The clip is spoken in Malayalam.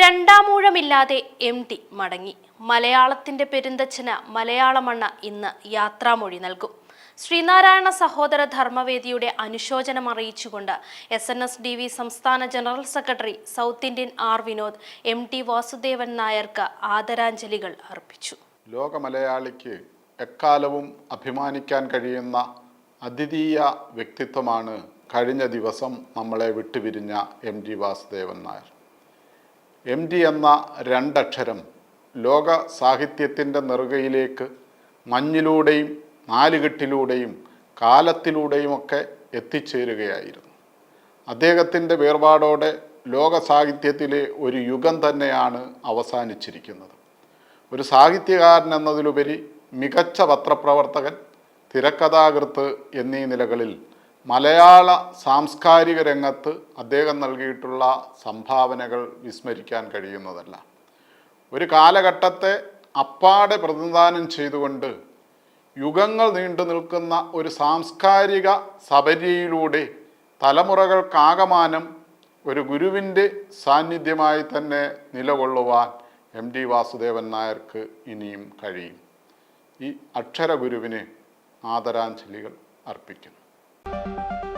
രണ്ടാമൂഴമില്ലാതെ എം ടി മടങ്ങി. മലയാളത്തിന്റെ പെരുന്തച്ഛന് മലയാളമണ്ണ ഇന്ന് യാത്രാമൊഴി നൽകും. ശ്രീനാരായണ സഹോദര ധർമ്മവേദിയുടെ അനുശോചനം അറിയിച്ചുകൊണ്ട് S N S D V സംസ്ഥാന general secretary south Indian R Vinod M T Vasudevan നായർക്ക് ആദരാഞ്ജലികൾ അർപ്പിച്ചു. ലോക മലയാളിക്ക് എക്കാലവും അഭിമാനിക്കാൻ കഴിയുന്ന അദ്വിതീയ വ്യക്തിത്വമാണ് കഴിഞ്ഞ ദിവസം നമ്മളെ വിട്ടുപിരിഞ്ഞ M G Vasudevan Nair. M D എന്ന രണ്ടക്ഷരം ലോക സാഹിത്യത്തിന്റെ നെറുകയിലേക്ക് മഞ്ഞിലൂടെയും നാലുകെട്ടിലൂടെയും കാലത്തിലൂടെയുമൊക്കെ എത്തിച്ചേരുകയായിരുന്നു. അദ്ദേഹത്തിന്റെ വേർപാടോടെ ലോക സാഹിത്യത്തിലെ ഒരു യുഗം തന്നെയാണ് അവസാനിച്ചിരിക്കുന്നത്. ഒരു സാഹിത്യകാരൻ എന്നതിലുപരി മികച്ച പത്രപ്രവർത്തകൻ തിരക്കഥാകൃത്ത് എന്നീ നിലകളിൽ മലയാള സാംസ്കാരിക രംഗത്ത് അദ്ദേഹം നൽകിയിട്ടുള്ള സംഭാവനകൾ വിസ്മരിക്കാൻ കഴിയുന്നതല്ല. ഒരു കാലഘട്ടത്തെ അപ്പാടെ പ്രതിനിധാനം ചെയ്തുകൊണ്ട് യുഗങ്ങൾ നീണ്ടു നിൽക്കുന്ന ഒരു സാംസ്കാരിക സബരിയിലൂടെ തലമുറകൾക്കാകമാനം ഒരു ഗുരുവിന്റെ സാന്നിധ്യമായി തന്നെ നിലകൊള്ളുവാൻ എം ഡി വാസുദേവൻ നായർക്ക് ഇനിയും കഴിയും. ഈ അക്ഷര ഗുരുവിന് ആദരാഞ്ജലികൾ അർപ്പിക്കുന്നു. Música